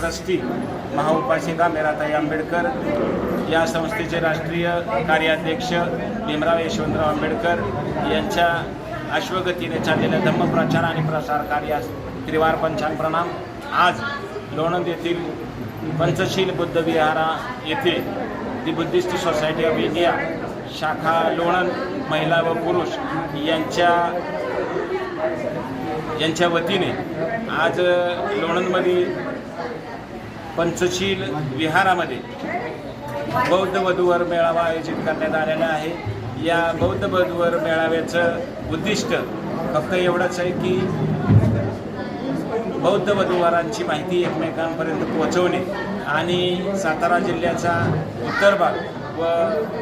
Trustee महाउपासिका मेराताई Ambedkar या संस्थेचे राष्ट्रीय कार्याध्यक्ष भीमराव यशवंतराव आंबेडकर यांच्या अश्वगतीने चाललेल्या धम्मप्रचार आणि प्रसार कार्यास त्रिवार पंचांग प्रणाम आज लोणंद येथील पंचशील बुद्ध विहारा येथे the Buddhist society of India शाखा लोणंद महिला व पुरुष यांच्या यांच्या वतीने आज लोणंदमध्ये पंचशील विहारामध्ये बौद्ध वधूवर मेळावा आयोजित करण्यात आलेला आहे. या बौद्ध वधूवर मेळाव्याचं उद्दिष्ट फक्त एवढंच आहे की बौद्ध वधूवरांची माहिती एकमेकांपर्यंत पोहोचवणे आणि सातारा जिल्ह्याचा उत्तर भाग व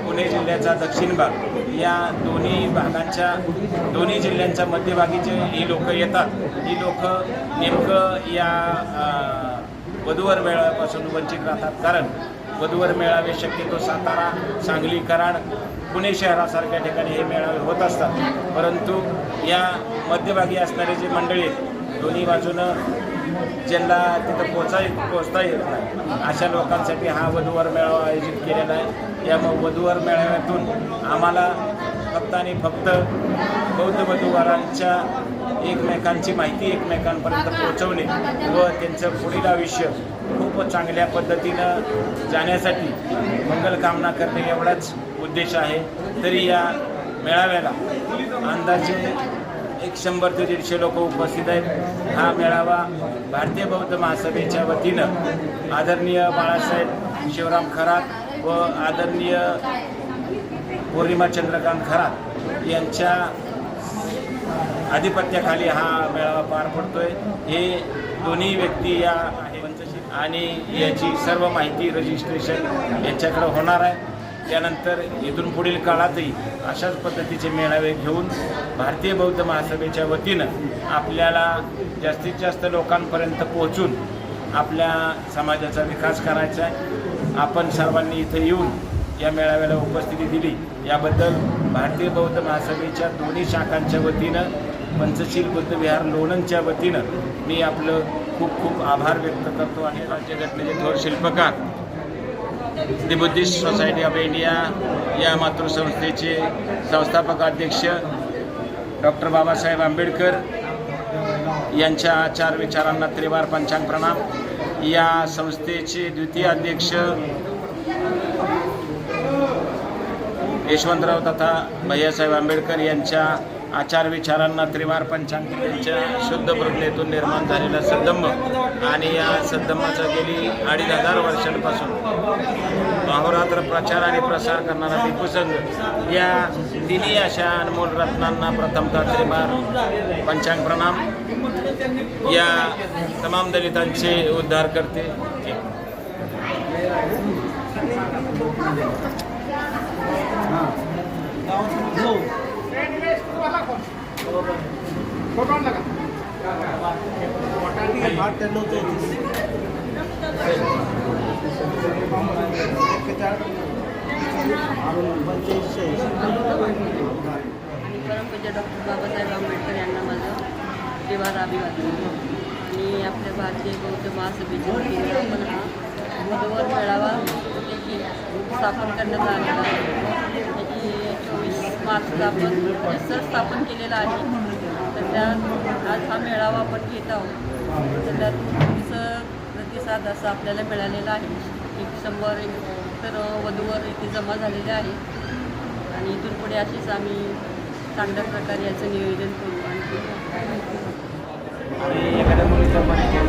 पुणे जिल्ह्याचा दक्षिण भाग या दोन्ही भागांच्या दोन्ही जिल्ह्यांच्या मध्यभागीचे ही लोक येतात. ही लोक नेमकं या वधूवर मेळाव्यापासून वंचित राहतात. कारण वधूवर मेळावे शक्यतो सातारा सांगली कराड पुणे शहरासारख्या ठिकाणी हे मेळावे होत असतात. परंतु या मध्यभागी असणारे जे मंडळी आहेत दोन्ही बाजूनं ज्यांना तिथं पोचा पोचता येत नाही. अशा लोकांसाठी हा वधूवर मेळावा आयोजित केलेला आहे. यामुळे वधूवर मेळाव्यातून आम्हाला फक्त आणि फक्त बौद्ध वधूवरांच्या एकमेकांची माहिती एकमेकांपर्यंत पोहोचवणे व त्यांचं पुढील आयुष्य खूप चांगल्या पद्धतीनं जाण्यासाठी मंगलकामना करणे एवढाच उद्देश आहे. तरी या मेळाव्याला अंदाजे एक शंभर ते दीडशे लोक उपस्थित आहेत. हा मेळावा भारतीय बौद्ध महासभेच्या वतीनं आदरणीय बाळासाहेब शिवराम खरात व आदरणीय पौर्णिमा चंद्रकांत खरात यांच्या आधिपत्याखाली हा मेळावा पार पडतोय. हे दोन्ही व्यक्ती या आहे आणि याची सर्व माहिती रजिस्ट्रेशन यांच्याकडे होणार आहे. त्यानंतर इथून पुढील काळातही अशाच पद्धतीचे मेळावे घेऊन भारतीय बौद्ध महासभेच्या वतीनं आपल्याला जास्तीत जास्त लोकांपर्यंत पोहोचून आपल्या समाजाचा विकास करायचा आहे. आपण सर्वांनी इथं येऊन या मेळाव्याला उपस्थिती दिली. याबद्दल भारतीय बौद्ध महासभेच्या दोन्ही शाखांच्या वतीनं पंचशील बुद्ध विहार लोणंदच्या वतीनं मी आपलं खूप खूप आभार व्यक्त करतो आणि राज्यघटनेचे थोर शिल्पकार the Buddhist society of India या मातृसंस्थेचे संस्थापक अध्यक्ष डॉक्टर बाबासाहेब आंबेडकर यांच्या आचार विचारांना त्रिवार पंचांग प्रणाम या संस्थेचे द्वितीय अध्यक्ष यशवंतराव तथा भैयासाहेब आंबेडकर यांच्या आचार विचारांना त्रिवार पंचांगांच्या शुद्ध प्रज्ञेतून निर्माण झालेला सद्धम्म आणि या सद्धम्माचा गेली अडीच हजार वर्षांपासून अहोरात्र प्रचार आणि प्रसार करणारा भिक्खू या तिन्ही अशा अनमोल रत्नांना प्रथमतः त्रिवार पंचांग प्रणाम. या तमाम दलितांचे उद्धार करते. आणि परमपूज्य डॉक्टर बाबासाहेब आंबेडकर यांना माझं त्रिवार अभिवादन. मी आपल्या भारतीय बौद्ध महासभेच्या वतीने आपण हा बुधवार मेळावा स्थापन करण्यात आलेला आहे. मार्चला आपण परिसर स्थापन केलेला आहे. तर त्यात आज हा मेळावा आपण घेत आहोत. तर त्यात तुमचं प्रतिसाद असा आपल्याला मिळालेला आहे. एक शंभर एक तर वधूवर इथे जमा झालेले आहे. आणि इथून पुढे अशीच आम्ही चांगल्या प्रकारे याचं नियोजन करू. आणि आणि एखाद्या मुलीचा परिचय